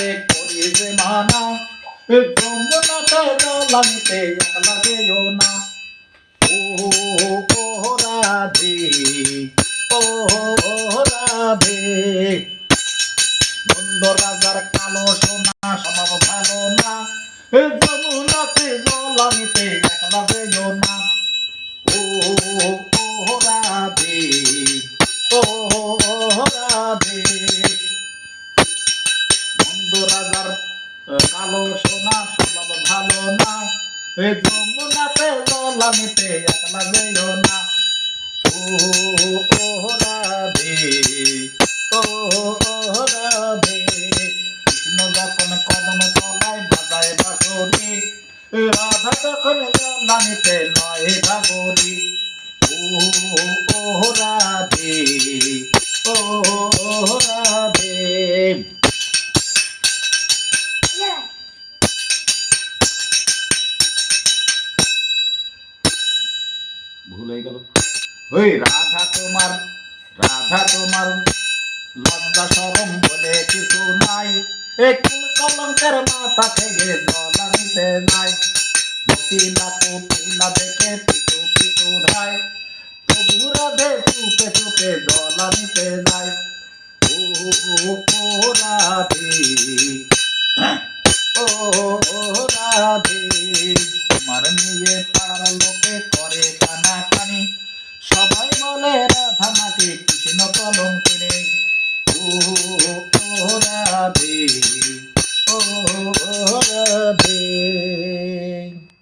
আমারে করি যে মানা যমুনাতে জলানিতে একলা যেও না। ও ও রাধে ও রাধে নন্দ রাজার কালো সোনা স্বভাব ভালো না। যমুনাতে জলানিতে একলা না। ও রাধে ও রাধে নন্দ রাজার আহ, কালো সোনা স্বভাব ভালো না। এ যমুনাতে জলানিতে একলা যেও না। ও ও রাধে ও রাধে, কৃষ্ণ যখন কদম তলায় বাজায় বাঁশরি, রাধা তখন জলানিতে নয় ভাগরি। ও ও রাধে ভুল হয়ে গেল। ওই রাধা তোমার রাধা তোমার লজ্জা সরম বলে কিছু নাই। এ কলঙ্কের মাথা থেকে জলা নাই। জটিলা কুটিলা দেখে পিছু পিছু ধায় তবু রাধে চুপে চুপে জলা নিতে ও রাধে। ও রাধে। আলম কিনে ও রাধে ও রাধে